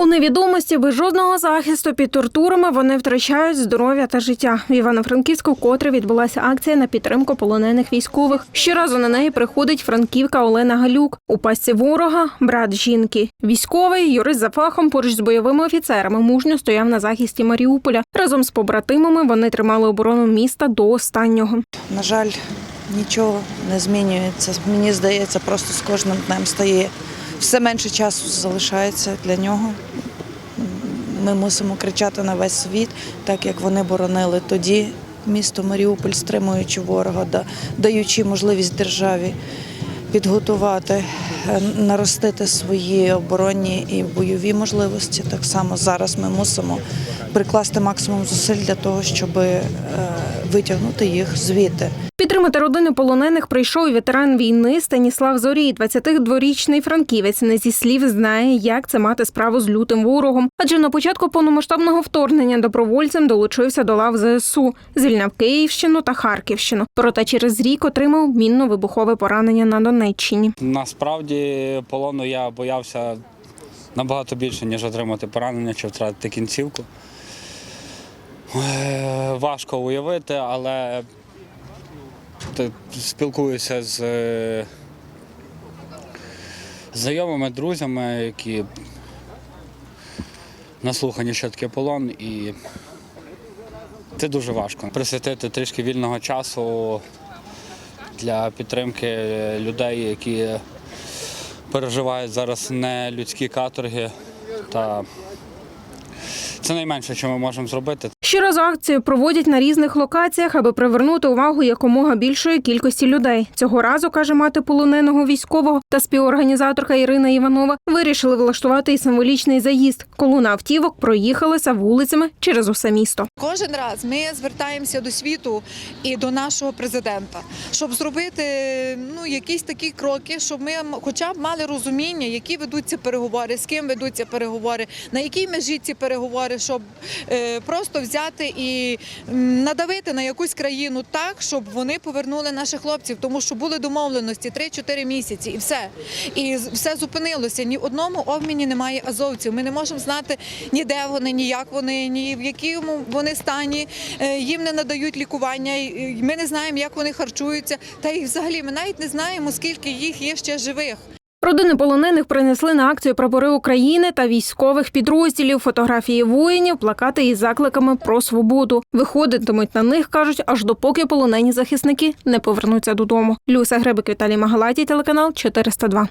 У невідомості без жодного захисту під тортурами вони втрачають здоров'я та життя. В Івано-Франківську вкотре відбулася акція на підтримку полонених військових. Щоразу на неї приходить франківка Олена Галюк. У пастці ворога брат жінки. Військовий, юрист за фахом, поруч з бойовими офіцерами, мужньо стояв на захисті Маріуполя. Разом з побратимами вони тримали оборону міста до останнього. На жаль, нічого не змінюється. Мені здається, просто з кожним днем стає все менше часу залишається для нього. Ми мусимо кричати на весь світ, так як вони боронили тоді місто Маріуполь, стримуючи ворога, да- даючи можливість державі підготувати, наростити свої оборонні і бойові можливості. Так само зараз ми мусимо прикласти максимум зусиль для того, щоб е, витягнути їх звідти. Підтримати родини полонених прийшов і ветеран війни Станіслав Зорій. 22-річний франківець не зі слів знає, як це мати справу з лютим ворогом. Адже на початку повномасштабного вторгнення добровольцем долучився до лав ЗСУ, звільняв Київщину та Харківщину. Проте через рік отримав мінно-вибухове поранення на Донеччині. Насправді полону я боявся набагато більше, ніж отримати поранення чи втратити кінцівку. Е, Важко уявити, але спілкуюся з е, знайомими, друзями, які наслухані, що таке полон, і це дуже важко. Присвятити трішки вільного часу для підтримки людей, які переживають зараз не людські каторги. Та це найменше, що ми можемо зробити. Щоразу акцію проводять на різних локаціях, аби привернути увагу якомога більшої кількості людей. Цього разу каже мати полоненого військового та співорганізаторка Ірина Іванова. Вирішили влаштувати і символічний заїзд. Колона автівок проїхалися вулицями через усе місто. Кожен раз ми звертаємося до світу і до нашого президента, щоб зробити ну якісь такі кроки, щоб ми хоча б мали розуміння, які ведуться переговори, з ким ведуться переговори, на якій межі ці переговори, щоб е, просто взяти і надавити на якусь країну так, щоб вони повернули наших хлопців, тому що були домовленості 3-4 місяці, і все. І все зупинилося. Ні в одному обміні немає азовців. Ми не можемо знати ні де вони, ні як вони, ні в якому вони стані. Е, Їм не надають лікування. Ми не знаємо, як вони харчуються. Та і взагалі ми навіть не знаємо, скільки їх є ще живих. Родини полонених принесли на акцію прапори України та військових підрозділів, фотографії воїнів, плакати із закликами про свободу. Виходитимуть на них, кажуть, аж допоки полонені захисники не повернуться додому. Люся Гребик, Віталій Магалаті, телеканал 402.